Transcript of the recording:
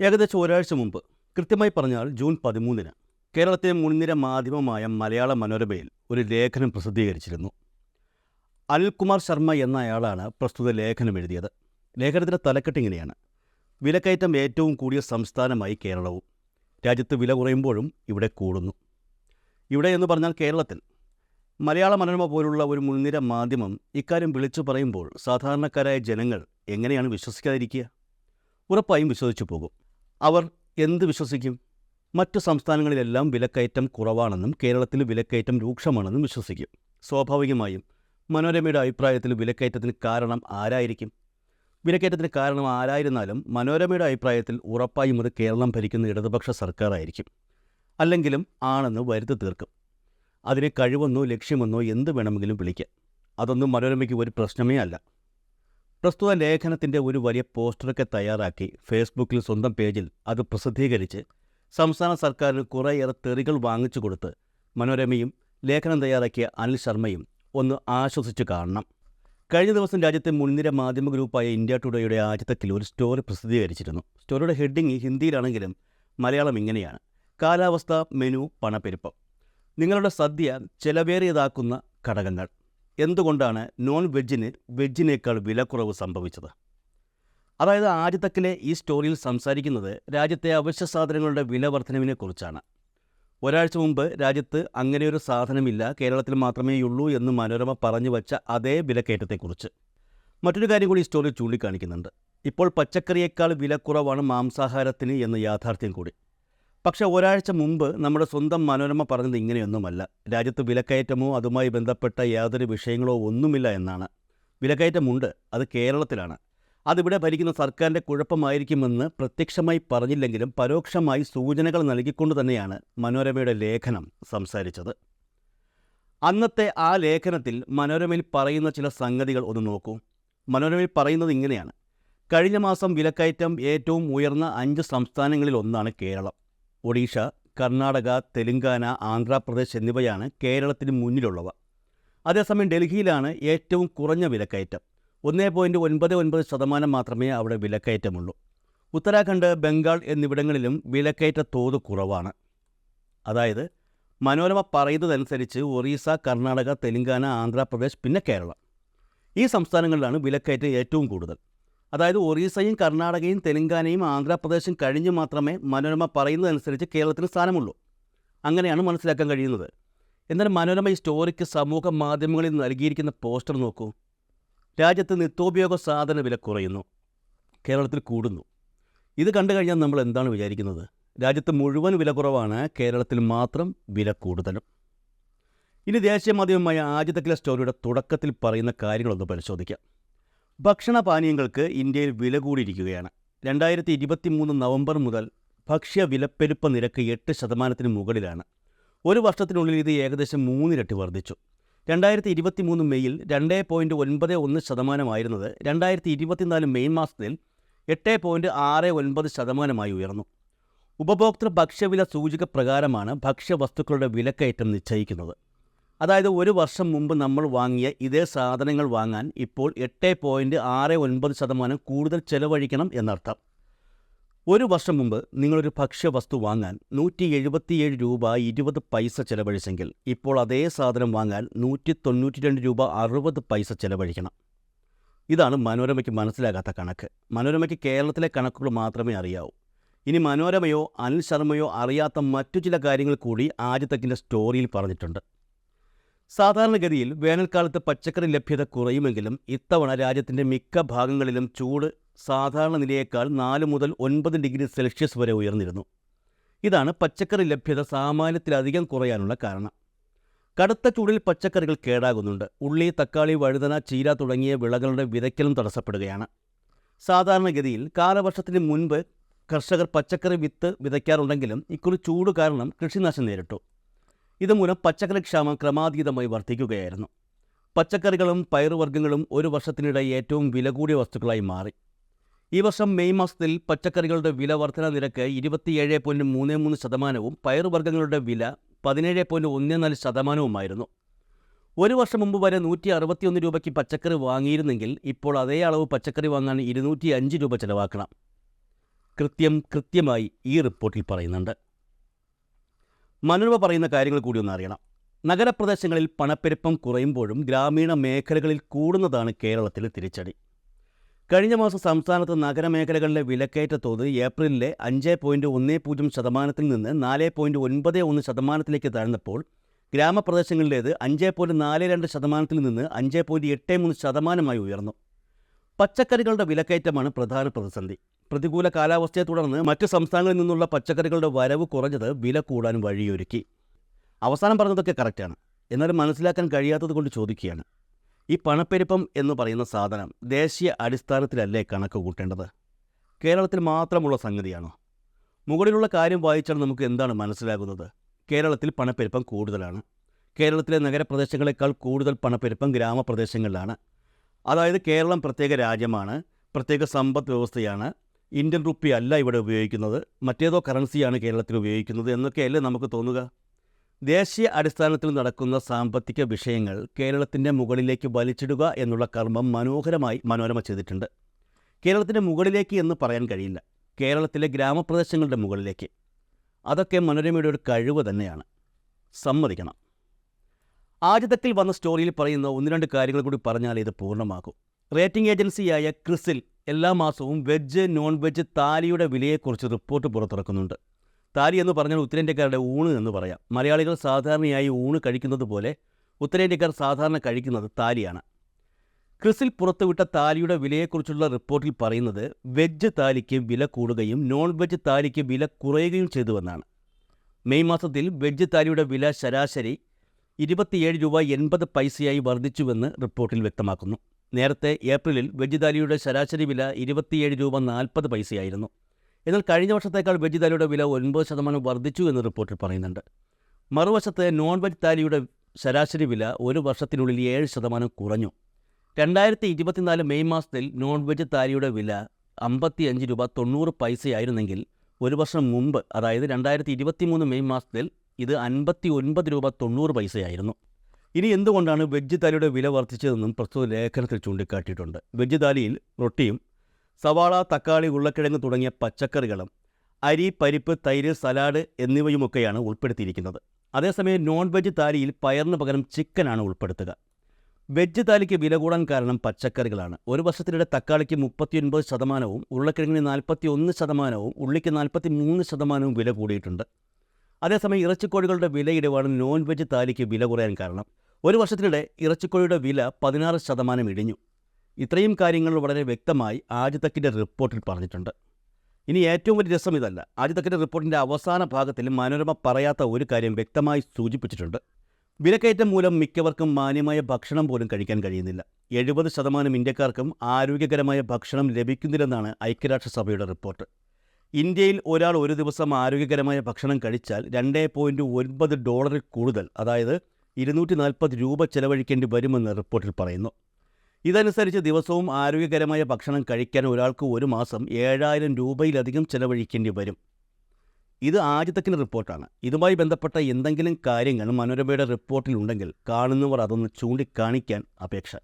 ഏകദേശം ഒരാഴ്ച മുമ്പ് കൃത്യമായി പറഞ്ഞാൽ ജൂൺ പതിമൂന്നിന് കേരളത്തിലെ മുൻനിര മാധ്യമമായ മലയാള മനോരമയിൽ ഒരു ലേഖനം പ്രസിദ്ധീകരിച്ചിരുന്നു. അനിൽകുമാർ ശർമ്മ എന്നയാളാണ് പ്രസ്തുത ലേഖനം എഴുതിയത്. ലേഖനത്തിന്റെ തലക്കെട്ട് ഇങ്ങനെയാണ്. വിലക്കയറ്റം ഏറ്റവും കൂടിയ സംസ്ഥാനമായി കേരളവും. രാജ്യത്ത് വില കുറയുമ്പോഴും ഇവിടെ കൂടുന്നു. ഇവിടെ എന്ന് പറഞ്ഞാൽ കേരളത്തിൽ. മലയാള മനോരമ പോലുള്ള ഒരു മുൻനിര മാധ്യമം ഇക്കാര്യം വിളിച്ചു പറയുമ്പോൾ സാധാരണക്കാരായ ജനങ്ങൾ എങ്ങനെയാണ് വിശ്വസിക്കാതിരിക്കുക? ഉറപ്പായും വിശ്വസിച്ചു പോകും. അവർ എന്ത് വിശ്വസിക്കും? മറ്റു സംസ്ഥാനങ്ങളിലെല്ലാം വിലക്കയറ്റം കുറവാണെന്നും കേരളത്തിൽ വിലക്കയറ്റം രൂക്ഷമാണെന്നും വിശ്വസിക്കും. സ്വാഭാവികമായും മനോരമയുടെ അഭിപ്രായത്തിൽ വിലക്കയറ്റത്തിന് കാരണം ആരായിരിക്കും? വിലക്കയറ്റത്തിന് കാരണം ആരായിരുന്നാലും മനോരമയുടെ അഭിപ്രായത്തിൽ ഉറപ്പായും അത് കേരളം ഭരിക്കുന്ന ഇടതുപക്ഷ സർക്കാരായിരിക്കും. അല്ലെങ്കിലും ആണെന്ന് വരുത്തി തീർക്കും. അതിനെ കഴിവെന്നോ ലക്ഷ്യമെന്നോ എന്ത് വേണമെങ്കിലും വിളിക്കാം. അതൊന്നും മനോരമയ്ക്ക് ഒരു പ്രശ്നമേ അല്ല. പ്രസ്തുത ലേഖനത്തിന്റെ ഒരു വലിയ പോസ്റ്ററൊക്കെ തയ്യാറാക്കി ഫേസ്ബുക്കിൽ സ്വന്തം പേജിൽ അത് പ്രസിദ്ധീകരിച്ച് സംസ്ഥാന സർക്കാരിന് കുറേയേറെ തെറികൾ വാങ്ങിച്ചു കൊടുത്ത് മനോരമയും ലേഖനം തയ്യാറാക്കിയ അനിൽ ശർമ്മയും ഒന്ന് ആശ്വസിച്ചു കാണണം. കഴിഞ്ഞ ദിവസം രാജ്യത്തെ മുൻനിര മാധ്യമ ഗ്രൂപ്പായ ഇന്ത്യ ടുഡേയുടെ ആദ്യത്തിൽ ഒരു സ്റ്റോറി പ്രസിദ്ധീകരിച്ചിരുന്നു. സ്റ്റോറിയുടെ ഹെഡിങ് ഹിന്ദിയിലാണെങ്കിലും മലയാളം ഇങ്ങനെയാണ്. കാലാവസ്ഥ മെനു പണപ്പെരുപ്പം. നിങ്ങളുടെ സദ്യ ചെലവേറിയതാക്കുന്ന ഘടകങ്ങൾ. എന്തുകൊണ്ടാണ് നോൺ വെജിന് വെജിനേക്കാൾ വിലക്കുറവ് സംഭവിച്ചത്? അതായത് ആദ്യത്തക്കിലെ ഈ സ്റ്റോറിയിൽ സംസാരിക്കുന്നത് രാജ്യത്തെ അവശ്യ സാധനങ്ങളുടെ വില വർധനവിനെക്കുറിച്ചാണ് ഒരാഴ്ച മുമ്പ് രാജ്യത്ത് അങ്ങനെയൊരു സാധനമില്ല കേരളത്തിൽ മാത്രമേയുള്ളൂ എന്ന് മനോരമ പറഞ്ഞു വച്ച അതേ വിലക്കയറ്റത്തെക്കുറിച്ച്. മറ്റൊരു കാര്യം കൂടി ഈ സ്റ്റോറി ചൂണ്ടിക്കാണിക്കുന്നുണ്ട്. ഇപ്പോൾ പച്ചക്കറിയേക്കാൾ വിലക്കുറവാണ് മാംസാഹാരത്തിന് എന്ന യാഥാർത്ഥ്യം കൂടി. പക്ഷേ ഒരാഴ്ച മുമ്പ് നമ്മുടെ സ്വന്തം മനോരമ പറഞ്ഞത് ഇങ്ങനെയൊന്നുമല്ല. രാജ്യത്ത് വിലക്കയറ്റമോ അതുമായി ബന്ധപ്പെട്ട യാതൊരു വിഷയങ്ങളോ ഒന്നുമില്ല എന്നാണ്. വിലക്കയറ്റമുണ്ട് അത് കേരളത്തിലാണ്. അതിവിടെ ഭരിക്കുന്ന സർക്കാരിന്റെ കുഴപ്പമായിരിക്കുമെന്ന് പ്രത്യക്ഷമായി പറഞ്ഞില്ലെങ്കിലും പരോക്ഷമായി സൂചനകൾ നൽകിക്കൊണ്ട് തന്നെയാണ് മനോരമയുടെ ലേഖനം സംസാരിച്ചത്. അന്നത്തെ ആ ലേഖനത്തിൽ മനോരമയിൽ പറയുന്ന ചില സംഗതികൾ ഒന്ന് നോക്കൂ. മനോരമയിൽ പറയുന്നത് ഇങ്ങനെയാണ്. കഴിഞ്ഞ മാസം വിലക്കയറ്റം ഏറ്റവും ഉയർന്ന അഞ്ച് സംസ്ഥാനങ്ങളിൽ ഒന്നാണ് കേരളം. ഒഡീഷ കർണാടക തെലുങ്കാന ആന്ധ്രാപ്രദേശ് എന്നിവയാണ് കേരളത്തിന് മുന്നിലുള്ളവ. അതേസമയം ഡൽഹിയിലാണ് ഏറ്റവും കുറഞ്ഞ വിലക്കയറ്റം. ഒന്നേ പോയിന്റ് ഒൻപത് ഒൻപത് ശതമാനം മാത്രമേ അവിടെ വിലക്കയറ്റമുള്ളൂ. ഉത്തരാഖണ്ഡ് ബംഗാൾ എന്നിവിടങ്ങളിലും വിലക്കയറ്റ തോത് കുറവാണ്. അതായത് മനോരമ പറയുന്നതനുസരിച്ച് ഒറീസ കർണാടക തെലുങ്കാന ആന്ധ്രാപ്രദേശ് പിന്നെ കേരളം. ഈ സംസ്ഥാനങ്ങളിലാണ് വിലക്കയറ്റം ഏറ്റവും കൂടുതൽ. അതായത് ഒറീസയും കർണാടകയും തെലങ്കാനയും ആന്ധ്രാപ്രദേശും കഴിഞ്ഞ് മാത്രമേ മനോരമ പറയുന്നതനുസരിച്ച് കേരളത്തിന് സ്ഥാനമുള്ളൂ. അങ്ങനെയാണ് മനസ്സിലാക്കാൻ കഴിയുന്നത്. എന്നാൽ മനോരമ ഈ സ്റ്റോറിക്ക് സമൂഹ മാധ്യമങ്ങളിൽ നൽകിയിരിക്കുന്ന പോസ്റ്റർ നോക്കൂ. രാജ്യത്ത് നിത്യോപയോഗ സാധന വില കുറയുന്നു. കേരളത്തിൽ കൂടുന്നു. ഇത് കണ്ടു കഴിഞ്ഞാൽ നമ്മൾ എന്താണ് വിചാരിക്കുന്നത്? രാജ്യത്ത് മുഴുവൻ വില കുറവാണ് കേരളത്തിൽ മാത്രം വില കൂടുതലും. ഇനി ദേശീയ മാധ്യമമായ ആദ്യത്തെ സ്റ്റോറിയുടെ തുടക്കത്തിൽ പറയുന്ന കാര്യങ്ങളൊന്ന് പരിശോധിക്കാം. ഭക്ഷണപാനീയങ്ങൾക്ക് ഇന്ത്യയിൽ വില കൂടിയിരിക്കുകയാണ്. രണ്ടായിരത്തി ഇരുപത്തി മൂന്ന് നവംബർ മുതൽ ഭക്ഷ്യ വിലപ്പെരുപ്പ നിരക്ക് എട്ട് ശതമാനത്തിന് മുകളിലാണ്. ഒരു വർഷത്തിനുള്ളിൽ ഇത് ഏകദേശം മൂന്നിരട്ടി വർദ്ധിച്ചു. രണ്ടായിരത്തി ഇരുപത്തി മൂന്ന് മെയ്യിൽ രണ്ട് പോയിന്റ് ഒൻപത് ഒന്ന് ശതമാനമായിരുന്നത് രണ്ടായിരത്തി ഇരുപത്തിനാല് മെയ് മാസത്തിൽ എട്ട് പോയിന്റ് ആറ് ഒൻപത് ശതമാനമായി ഉയർന്നു. ഉപഭോക്തൃ ഭക്ഷ്യവില സൂചിക പ്രകാരമാണ് ഭക്ഷ്യവസ്തുക്കളുടെ വിലക്കയറ്റം നിശ്ചയിക്കുന്നത്. അതായത് ഒരു വർഷം മുമ്പ് നമ്മൾ വാങ്ങിയ ഇതേ സാധനങ്ങൾ വാങ്ങാൻ ഇപ്പോൾ എട്ട് പോയിന്റ് ആറ് ഒൻപത് ശതമാനം കൂടുതൽ ചെലവഴിക്കണം എന്നർത്ഥം. ഒരു വർഷം മുമ്പ് നിങ്ങളൊരു ഭക്ഷ്യവസ്തു വാങ്ങാൻ നൂറ്റി എഴുപത്തിയേഴ് രൂപ ഇരുപത് പൈസ ചെലവഴിച്ചെങ്കിൽ ഇപ്പോൾ അതേ സാധനം വാങ്ങാൻ നൂറ്റി തൊണ്ണൂറ്റി രണ്ട് രൂപ അറുപത് പൈസ ചെലവഴിക്കണം. ഇതാണ് മനോരമയ്ക്ക് മനസ്സിലാകാത്ത കണക്ക്. മനോരമയ്ക്ക് കേരളത്തിലെ കണക്കുകൾ മാത്രമേ അറിയാവൂ. ഇനി മനോരമയോ അനിൽ ശർമ്മയോ അറിയാത്ത മറ്റു ചില കാര്യങ്ങൾ കൂടി ആദ്യത്തെ സ്റ്റോറിയിൽ പറഞ്ഞിട്ടുണ്ട്. സാധാരണഗതിയിൽ വേനൽക്കാലത്ത് പച്ചക്കറി ലഭ്യത കുറയുമെങ്കിലും ഇത്തവണ രാജ്യത്തിന്റെ മിക്ക ഭാഗങ്ങളിലും ചൂട് സാധാരണ നിലയേക്കാൾ നാല് മുതൽ ഒൻപത് ഡിഗ്രി സെൽഷ്യസ് വരെ ഉയർന്നിരുന്നു. ഇതാണ് പച്ചക്കറി ലഭ്യത സാമാന്യത്തിലധികം കുറയാനുള്ള കാരണം. കടുത്ത ചൂടിൽ പച്ചക്കറികൾ കേടാകുന്നുണ്ട്. ഉള്ളി തക്കാളി വഴുതന ചീര തുടങ്ങിയ വിളകളുടെ വിതയ്ക്കലും തടസ്സപ്പെടുകയാണ്. സാധാരണഗതിയിൽ കാലവർഷത്തിന് മുൻപ് കർഷകർ പച്ചക്കറി വിത്ത് വിതയ്ക്കാറുണ്ടെങ്കിലും ഇക്കുറി ചൂട് കാരണം കൃഷിനാശം നേരിട്ടു. ഇതുമൂലം പച്ചക്കറി ക്ഷാമം ക്രമാതീതമായി വർദ്ധിക്കുകയായിരുന്നു. പച്ചക്കറികളും പയറുവർഗങ്ങളും ഒരു വർഷത്തിനിടെ ഏറ്റവും വില കൂടിയ വസ്തുക്കളായി മാറി. ഈ വർഷം മെയ് മാസത്തിൽ പച്ചക്കറികളുടെ വില വർധന നിരക്ക് ഇരുപത്തിയേഴ് പോയിന്റ് മൂന്ന് മൂന്ന് ശതമാനവും പയറുവർഗങ്ങളുടെ വില പതിനേഴ് പോയിന്റ് ഒന്ന് നാല് ശതമാനവുമായിരുന്നു. ഒരു വർഷം മുമ്പ് വരെ നൂറ്റി അറുപത്തിയൊന്ന് രൂപയ്ക്ക് പച്ചക്കറി വാങ്ങിയിരുന്നെങ്കിൽ ഇപ്പോൾ അതേ അളവ് പച്ചക്കറി വാങ്ങാൻ ഇരുന്നൂറ്റി അഞ്ച് രൂപ ചിലവാക്കണം. കൃത്യം കൃത്യമായി ഈ റിപ്പോർട്ടിൽ പറയുന്നുണ്ട്. മനോരമ പറയുന്ന കാര്യങ്ങൾ കൂടി ഒന്ന് അറിയണം. നഗരപ്രദേശങ്ങളിൽ പണപ്പെരുപ്പം കുറയുമ്പോഴും ഗ്രാമീണ മേഖലകളിൽ കൂടുന്നതാണ് കേരളത്തിലെ തിരിച്ചടി. കഴിഞ്ഞ മാസം സംസ്ഥാനത്ത് നഗരമേഖലകളിലെ വിലക്കയറ്റ തോത് ഏപ്രിലിലെ അഞ്ച് പോയിന്റ് ഒന്ന് പൂജ്യം ശതമാനത്തിൽ നിന്ന് നാല് പോയിന്റ് ഒൻപത് ഒന്ന് ശതമാനത്തിലേക്ക് താഴ്ന്നപ്പോൾ ഗ്രാമപ്രദേശങ്ങളിലേത് അഞ്ച് പോയിന്റ് നാല് രണ്ട് ശതമാനത്തിൽ നിന്ന് അഞ്ച് പോയിന്റ് എട്ട് മൂന്ന് ശതമാനമായി ഉയർന്നു. പച്ചക്കറികളുടെ വിലക്കയറ്റമാണ് പ്രധാന പ്രതിസന്ധി. പ്രതികൂല കാലാവസ്ഥയെ തുടർന്ന് മറ്റ് സംസ്ഥാനങ്ങളിൽ നിന്നുള്ള പച്ചക്കറികളുടെ വരവ് കുറഞ്ഞത് വില കൂടാൻ വഴിയൊരുക്കി. അവസാനം പറഞ്ഞതൊക്കെ കറക്റ്റാണ്. എന്നാലും മനസ്സിലാക്കാൻ കഴിയാത്തത് കൊണ്ട് ചോദിക്കുകയാണ്. ഈ പണപ്പെരുപ്പം എന്ന് പറയുന്ന സാധനം ദേശീയ അടിസ്ഥാനത്തിലല്ലേ കണക്ക് കൂട്ടേണ്ടത്? കേരളത്തിൽ മാത്രമുള്ള സംഗതിയാണോ? മുകളിലുള്ള കാര്യം വായിച്ചാൽ നമുക്ക് എന്താണ് മനസ്സിലാകുന്നത്? കേരളത്തിൽ പണപ്പെരുപ്പം കൂടുതലാണ്. കേരളത്തിലെ നഗരപ്രദേശങ്ങളെക്കാൾ കൂടുതൽ പണപ്പെരുപ്പം ഗ്രാമപ്രദേശങ്ങളിലാണ്. അതായത് കേരളം പ്രത്യേക രാജ്യമാണ് പ്രത്യേക സമ്പദ് വ്യവസ്ഥയാണ് ഇന്ത്യൻ റുപ്പി അല്ല ഇവിടെ ഉപയോഗിക്കുന്നത്. മറ്റേതോ കറൻസിയാണ് കേരളത്തിൽ ഉപയോഗിക്കുന്നത് എന്നൊക്കെയല്ലേ നമുക്ക് തോന്നുക? ദേശീയ അടിസ്ഥാനത്തിൽ നടക്കുന്ന സാമ്പത്തിക വിഷയങ്ങൾ കേരളത്തിന്റെ മുകളിലേക്ക് വലിച്ചിടുക എന്നുള്ള കർമ്മം മനോഹരമായി മനോരമ ചെയ്തിട്ടുണ്ട്. കേരളത്തിന്റെ മുകളിലേക്ക് എന്ന് പറയാൻ കഴിയില്ല. കേരളത്തിലെ ഗ്രാമപ്രദേശങ്ങളുടെ മുകളിലേക്ക്. അതൊക്കെ മനോരമയുടെ ഒരു കഴിവ് തന്നെയാണ്. സമ്മതിക്കണം. ആദ്യത്തിൽ വന്ന സ്റ്റോറിയിൽ പറയുന്ന ഒന്ന് രണ്ട് കാര്യങ്ങൾ കൂടി പറഞ്ഞാൽ ഇത് പൂർണമാകും. റേറ്റിംഗ് ഏജൻസിയായ ക്രിസിൽ എല്ലാ മാസവും വെജ് നോൺ വെജ് താലിയുടെ വിലയെക്കുറിച്ച് റിപ്പോർട്ട് പുറത്തിറക്കുന്നുണ്ട്. താലി എന്ന് പറഞ്ഞാൽ ഉത്തരേന്ത്യക്കാരുടെ ഊണ് എന്ന് പറയാം. മലയാളികൾ സാധാരണയായി ഊണ് കഴിക്കുന്നത് പോലെ ഉത്തരേന്ത്യക്കാർ സാധാരണ കഴിക്കുന്നത് താലിയാണ്. ക്രിസിൽ പുറത്തുവിട്ട താലിയുടെ വിലയെക്കുറിച്ചുള്ള റിപ്പോർട്ടിൽ പറയുന്നത് വെജ് താലിക്ക് വില കൂടുകയും നോൺ വെജ് താലിക്ക് വില കുറയുകയും ചെയ്തുവെന്നാണ്. മെയ് മാസത്തിൽ വെജ് താലിയുടെ വില ശരാശരി ഇരുപത്തിയേഴ് രൂപ എൺപത് പൈസയായി വർദ്ധിച്ചുവെന്ന് റിപ്പോർട്ടിൽ വ്യക്തമാക്കുന്നു. നേരത്തെ ഏപ്രിലിൽ വെജ് ദാലിയുടെ ശരാശരി വില ഇരുപത്തിയേഴ് രൂപ നാൽപ്പത് പൈസയായിരുന്നു. എന്നാൽ കഴിഞ്ഞ വർഷത്തേക്കാൾ വെജ് ദാലിയുടെ വില ഒൻപത് ശതമാനം വർദ്ധിച്ചു എന്ന് റിപ്പോർട്ടിൽ പറയുന്നുണ്ട്. മറുവശത്ത് നോൺ വെജ് താലിയുടെ ശരാശരി വില ഒരു വർഷത്തിനുള്ളിൽ ഏഴ് ശതമാനം കുറഞ്ഞു. രണ്ടായിരത്തി ഇരുപത്തിനാല് മെയ് മാസത്തിൽ നോൺ വെജ് താലിയുടെ വില അമ്പത്തി അഞ്ച് രൂപ തൊണ്ണൂറ് പൈസയായിരുന്നെങ്കിൽ ഒരു വർഷം മുമ്പ് അതായത് രണ്ടായിരത്തി ഇരുപത്തി മൂന്ന് മെയ് മാസത്തിൽ ഇത് അൻപത്തി ഒൻപത് രൂപ തൊണ്ണൂറ് പൈസയായിരുന്നു. ഇനി എന്തുകൊണ്ടാണ് വെജ് താലിയുടെ വില വർദ്ധിച്ചതെന്നും പ്രസ്തുത ലേഖനത്തിൽ ചൂണ്ടിക്കാട്ടിയിട്ടുണ്ട്. വെജ് താലിയിൽ റൊട്ടിയും സവാള തക്കാളി ഉരുളക്കിഴങ്ങ് തുടങ്ങിയ പച്ചക്കറികളും അരി പരിപ്പ് തൈര് സലാഡ് എന്നിവയുമൊക്കെയാണ് ഉൾപ്പെടുത്തിയിരിക്കുന്നത്. അതേസമയം നോൺ വെജ് താലിയിൽ പയറിന് പകരം ചിക്കനാണ് ഉൾപ്പെടുത്തുക. വെജ് താലിക്ക് വില കൂടാൻ കാരണം പച്ചക്കറികളാണ്. ഒരു വർഷത്തിനിടെ തക്കാളിക്ക് മുപ്പത്തിയൊൻപത് ശതമാനവും ഉരുളക്കിഴങ്ങിന് നാൽപ്പത്തി ഒന്ന് ശതമാനവും ഉള്ളിക്ക് നാൽപ്പത്തി മൂന്ന് ശതമാനവും വില കൂടിയിട്ടുണ്ട്. അതേസമയം ഇറച്ചിക്കോഴികളുടെ വിലയിടിവാണ് നോൺ വെജ് താലിക്ക് വില കുറയാൻ കാരണം. ഒരു വർഷത്തിനിടെ ഇറച്ചിക്കോഴിയുടെ വില പതിനാറ് ശതമാനം ഇടിഞ്ഞു. ഇത്രയും കാര്യങ്ങൾ വളരെ വ്യക്തമായി ആജിതക്കിന്റെ റിപ്പോർട്ടിൽ പറഞ്ഞിട്ടുണ്ട്. ഇനി ഏറ്റവും വലിയ രസം ഇതല്ല. ആജിതക്കിന്റെ റിപ്പോർട്ടിന്റെ അവസാന ഭാഗത്തിൽ മനോരമ പറയാത്ത ഒരു കാര്യം വ്യക്തമായി സൂചിപ്പിച്ചിട്ടുണ്ട്. വിലക്കയറ്റം മൂലം മിക്കവർക്കും മാന്യമായ ഭക്ഷണം പോലും കഴിക്കാൻ കഴിയുന്നില്ല. എഴുപത് ശതമാനം ഇന്ത്യക്കാർക്കും ആരോഗ്യകരമായ ഭക്ഷണം ലഭിക്കുന്നില്ലെന്നാണ് ഐക്യരാഷ്ട്രസഭയുടെ റിപ്പോർട്ട്. ഇന്ത്യയിൽ ഒരാൾ ഒരു ദിവസം ആരോഗ്യകരമായ ഭക്ഷണം കഴിച്ചാൽ രണ്ട് പോയിന്റ് ഒൻപത് ഡോളറിൽ കൂടുതൽ അതായത് ഇരുന്നൂറ്റി നാൽപ്പത് രൂപ ചെലവഴിക്കേണ്ടി വരുമെന്ന് റിപ്പോർട്ടിൽ പറയുന്നു. ഇതനുസരിച്ച് ദിവസവും ആരോഗ്യകരമായ ഭക്ഷണം കഴിക്കാൻ ഒരാൾക്ക് ഒരു മാസം ഏഴായിരം രൂപയിലധികം ചെലവഴിക്കേണ്ടി വരും. ഇത് ആദ്യത്തക്കിന് റിപ്പോർട്ടാണ്. ഇതുമായി ബന്ധപ്പെട്ട എന്തെങ്കിലും കാര്യങ്ങൾ മനോരമയുടെ റിപ്പോർട്ടിലുണ്ടെങ്കിൽ കാണുന്നവർ അതൊന്ന് ചൂണ്ടിക്കാണിക്കാൻ അപേക്ഷ.